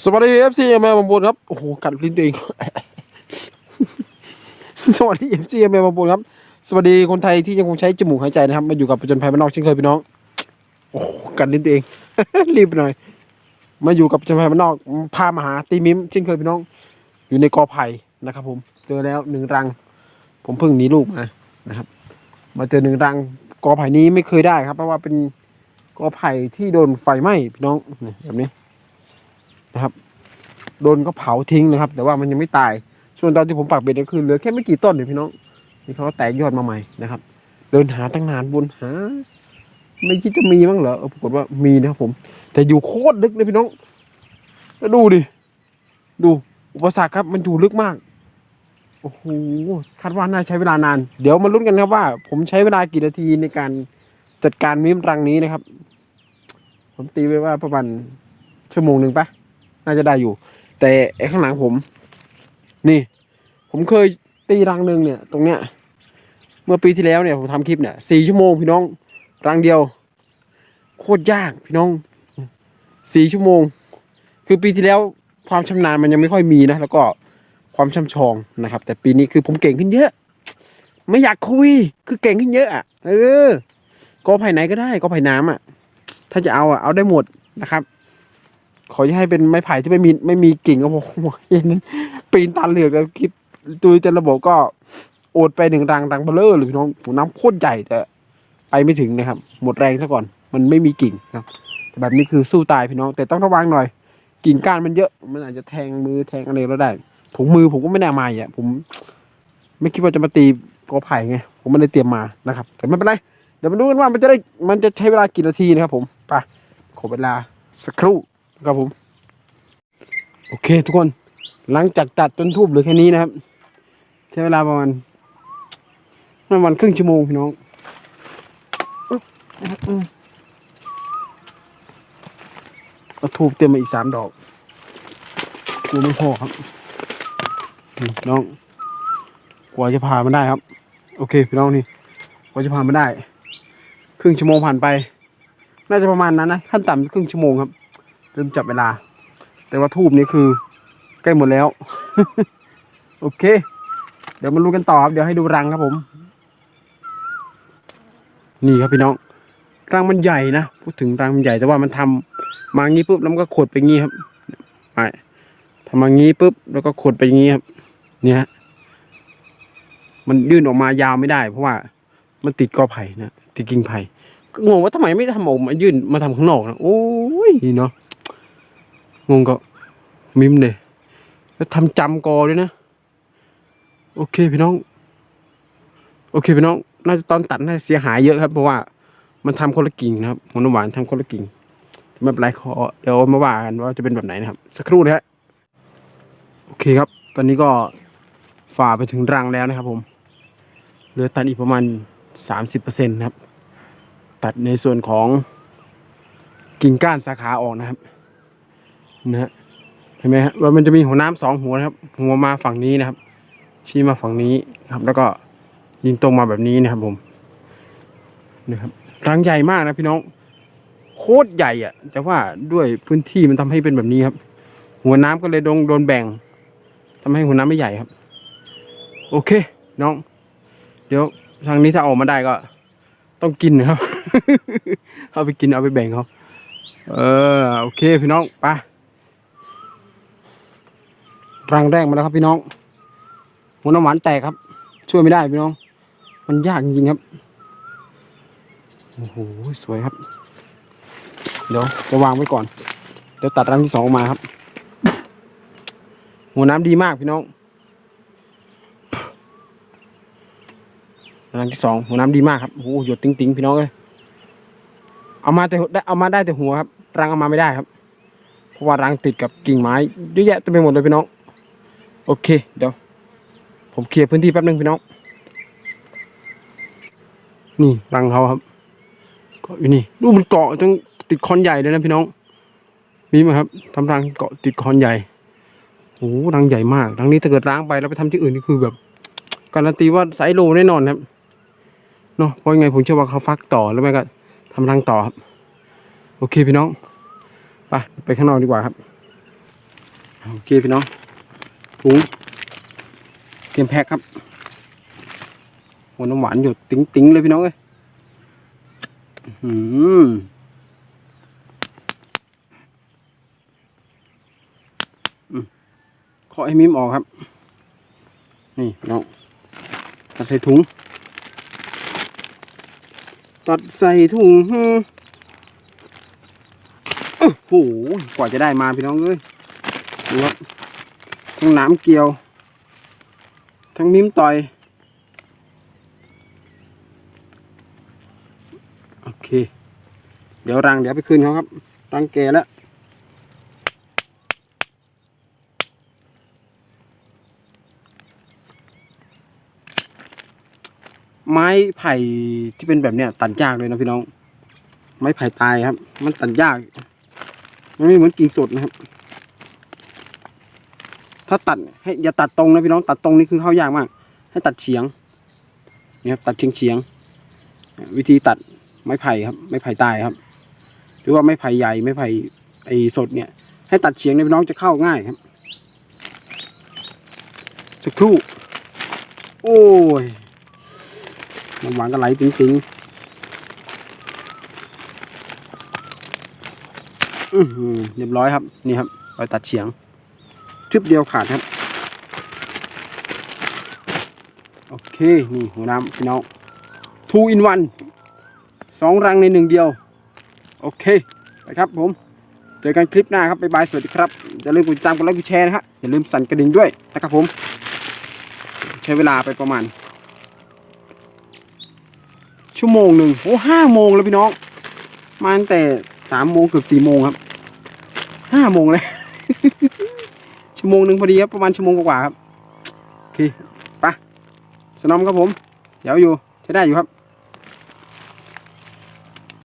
สวัสดีเอฟซีแมวบางบนครับ โอ้โห กัดลิ้นตัวเอง สวัสดีเอฟซีแมวบางบนครับ สวัสดีคนไทยที่ยังคงใช้จมูกหายใจนะครับ มาอยู่กับประจนภัยบ้านนอกเช่นเคยพี่น้อง โอ้โหกัดลิ้นตัวเอง รีบหน่อย มาอยู่กับประจนภัยบ้านนอก พามาหาตีมิมเช่นเคยพี่น้อง อยู่ในกอไผ่นะครับ ผม เจอแล้วหนึ่งรัง ผมเพิ่งหนีลูกมานะครับ มาเจอหนึ่งรัง กอไผ่นี้ไม่เคยได้ครับ เพราะว่าเป็นกอไผ่ที่โดนไฟไหม้พี่น้องนี่แบบนี้ นะครับโดนก็เผาทิ้งนะครับ แต่ว่ามันยังไม่ตาย ส่วนตอนที่ผมปักเบ็ดก็คือเหลือแค่ไม่กี่ต้นเองพี่น้องนี่เขาแตกยอดมาใหม่นะครับ เดินหาตั้งนานบนหา ไม่คิดจะมีบ้างเหรอปรากฏว่ามีนะครับผม แต่อยู่โคตรลึกเลยพี่น้องแล้วดูดิดูอุปสรรคครับมันอยู่ลึกมากโอ้โหคาดว่าน่าใช้เวลานาน เดี๋ยวมาลุ้นกันครับว่า ผมใช้เวลากี่นาทีในการจัดการมิมรังนี้นะครับ ผมตีไว้ว่าประมาณชั่วโมงหนึ่งปะ น่าจะได้อยู่ แต่ไอ้ข้างหลังผม นี่ ผมเคยตีรังหนึ่งเนี่ย ตรงเนี้ย เมื่อปีที่แล้วเนี่ยผมทำคลิปเนี่ยสี่ชั่วโมงพี่น้อง รังเดียว โคตรยากพี่น้องสี่ชั่วโมง คือปีที่แล้วความชำนาญมันยังไม่ค่อยมีนะแล้วก็ความช่ำชองนะครับ แต่ปีนี้คือผมเก่งขึ้นเยอะ ไม่อยากคุย คือเก่งขึ้นเยอะอะเออกอไผ่ไหนก็ได้กอไผ่น้ำอะ ถ้าจะเอาอะเอาได้หมดนะครับ ขอให้เป็นไม้ไผ่ที่ไม่มีไม่มีกิ่งก็พอเห็นนั้นปีนตาเหลือกแล้วคิดดูแต่ระบบก็โอดไปหนึ่งรังรังเบลเลอร์เลยพี่น้องโหน้ำโคตรใหญ่แต่ไปไม่ถึงนะครับ หมดแรงซะก่อน มันไม่มีกิ่งครับแต่แบบนี้คือสู้ตายพี่น้อง แต่ต้องระวังหน่อย กิ่งก้านมันเยอะ มันอาจจะแทงมือแทงอะไรเราได้ถุงมือผมก็ไม่ได้เอามาอะผม ไม่คิดว่าจะมาตีกอไผ่ไงผมไม่ได้เตรียมมานะครับ แต่ไม่เป็นไรเดี๋ยวมาดูกันว่ามันจะได้มันจะใช้เวลากี่นาทีนะครับผมไปขอเวลาสักครู่ ครับผม โอเค ทุกคน หลังจากตัดต้นทูบเหลือแค่นี้นะครับ ใช้เวลาประมาณประมาณครึ่งชั่วโมงพี่น้องอึ๊บอืมเอาทูบเต็มมาอีกสามดอกกูไม่พอครับน้อง กว่าจะพามันได้ครับ โอเค พี่น้องนี่กว่าจะพามันได้ ครึ่งชั่วโมงผ่านไป น่าจะประมาณนั้นนะขั้นต่ำครึ่งชั่วโมงครับ เริ่มจับเวลา แต่ว่าทูบนี้คือ ใกล้หมดแล้ว โอเค เดี๋ยวมารู้กันต่อครับ เดี๋ยวให้ดูรังครับผม นี่ครับพี่น้อง รังมันใหญ่นะพูดถึงรังมันใหญ่แต่ว่ามันทำมางี้ปุ๊บแล้วมันก็ขดไปงี้ครับไปทำมางี้ปุ๊บแล้วก็ขดไปงี้ครับ เนี่ยมันยื่นออกมายาวไม่ได้ เพราะว่ามันติดกอไผ่นะติดกิ่งไผ่ก็งงว่าทำไมไม่ทำออกมายื่นมาทำข้างนอกนะโอ้ยเนาะ งงก็มิมเลยแล้วทำจำกอด้วยนะ โอเคพี่น้อง โอเคพี่น้อง น่าจะตอนตัดน่าจะเสียหายเยอะครับ เพราะว่ามันทำคนละกิ่งนะครับหัน้หวานทำคนละกิ่งไม่เป็นไรขอเดี๋ยวมาว่ากันว่าจะเป็นแบบไหนนะครับ สักครู่นะฮะโอเคครับ ตอนนี้ก็ฝ่าไปถึงรังแล้วนะครับ ผมเหลือตัดอีกประมาณสามสิบเปอร์เซ็นต์ครับ ตัดในส่วนของกิ่งก้านสาขาออกนะครับ นะฮะเห็นไหมฮะว่ามันจะมีหัวน้ำสองหัวนะครับ หัวมาฝั่งนี้นะครับ ชี้มาฝั่งนี้นะครับ แล้วก็ยิงตรงมาแบบนี้นะครับผมนะครับรังใหญ่มากนะพี่น้อง โคตรใหญ่อะ แต่ว่าด้วยพื้นที่มันทำให้เป็นแบบนี้ครับ หัวน้ำก็เลยโดนโดนแบ่งทำให้หัวน้ำไม่ใหญ่ครับ โอเค น้อง เดี๋ยวทางนี้ถ้าออกมาได้ก็ ต้องกินนะครับ เอาไปกินเอาไปแบ่งเขาเออโอเค พี่น้องไป รังแรกมาแล้วครับพี่น้องหัวน้ำหวานแตกครับ ช่วยไม่ได้พี่น้อง มันยากจริงครับโอ้โหสวยครับ เดี๋ยวจะวางไว้ก่อน เดี๋ยวตัดรังที่สองออกมาครับ หัวน้ำดีมากพี่น้องรังที่สองหัวน้ำดีมากครับโอ้โหหยดติ้งๆพี่น้องเอ้ยเอามาแต่ได้เอามาได้แต่หัวครับ รังเอามาไม่ได้ครับ เพราะว่ารังติดกับกิ่งไม้เยอะแยะเต็มไปหมดเลยพี่น้อง โอเค เดี๋ยว ผมเคลียร์พื้นที่แป๊บนึงพี่น้อง นี่รังเขาครับเกาะอยู่นี่ดูมันเกาะจนติดคอนใหญ่เลยนะพี่น้องมีไหมครับทำรังเกาะติดคอนใหญ่โอ้โหรังใหญ่มากรังนี้ถ้าเกิดร้างไปแล้วไปทำที่อื่นนี่คือแบบ การันตีว่าไซโลแน่นอนครับเนาะเพราะยังไงผมเชื่อว่าเขาฟักต่อแล้วไม่ก็ทำรังต่อครับ โอเคพี่น้องไปไปข้างนอกดีกว่าครับ โอเคพี่น้อง ถุงเตรียมแพ็คครับหัวน้ำหวานอยู่ติ๊งติ๊งๆเลยพี่น้องเอ้ยอื้อหืมเคาะให้มิมออกครับนี่พี่น้องตัดใส่ถุง ตัดใส่ถุงโอ้โหกว่าจะได้มาพี่น้องเอ้ยดูครับ ทั้งหน้ำเกลียว ทั้งมิ้มต่อย โอเค เดี๋ยวรังเดี๋ยวไปคืนเขาครับ รังแก่แล้วไม้ไผ่ที่เป็นแบบเนี้ยตัดยากเลยนะพี่น้อง ไม้ไผ่ตายครับ มันตัดยาก มันไม่เหมือนกิ่งสดนะครับ ถ้าตัดให้อย่าตัดตรงนะพี่น้องตัดตรงนี่คือเข้ายากมาก ให้ตัดเฉียงนี่ครับตัดเฉียงเฉียงวิธีตัดไม้ไผ่ครับ ไม้ไผ่ตายครับ หรือว่าไม้ไผ่ใหญ่ไม้ไผ่ไอ้สดเนี่ย ให้ตัดเฉียงเนี่ยพี่น้องจะเข้าง่ายครับ สักครู่ โอ้ยน้ำหวานก็ไหลจริงๆอือเรียบร้อยครับ นี่ครับรอยตัดเฉียง ชึบเดียวขาดครับ โอเค นี่หัวน้ำพี่น้อง two in one สองรังในหนึ่งเดียว โอเคไปครับผม เจอกันคลิปหน้าครับ บ๊ายบาย สวัสดีครับ อย่าลืมกดติดตามกดไลค์กดแชร์นะฮะอย่าลืมสั่นกระดิ่งด้วยนะครับผม ใช้เวลาไปประมาณ ชั่วโมงหนึ่งโอ้ห้าโมงแล้วพี่น้อง มาตั้งแต่สามโมงเกือบสี่โมงครับห้าโมงเลย ชั่วโมงหนึ่งพอดีครับประมาณชั่วโมงกว่าครับโอเคไปสนอมครับผมเดี๋ยวอยู่ใช้ได้อยู่ครับ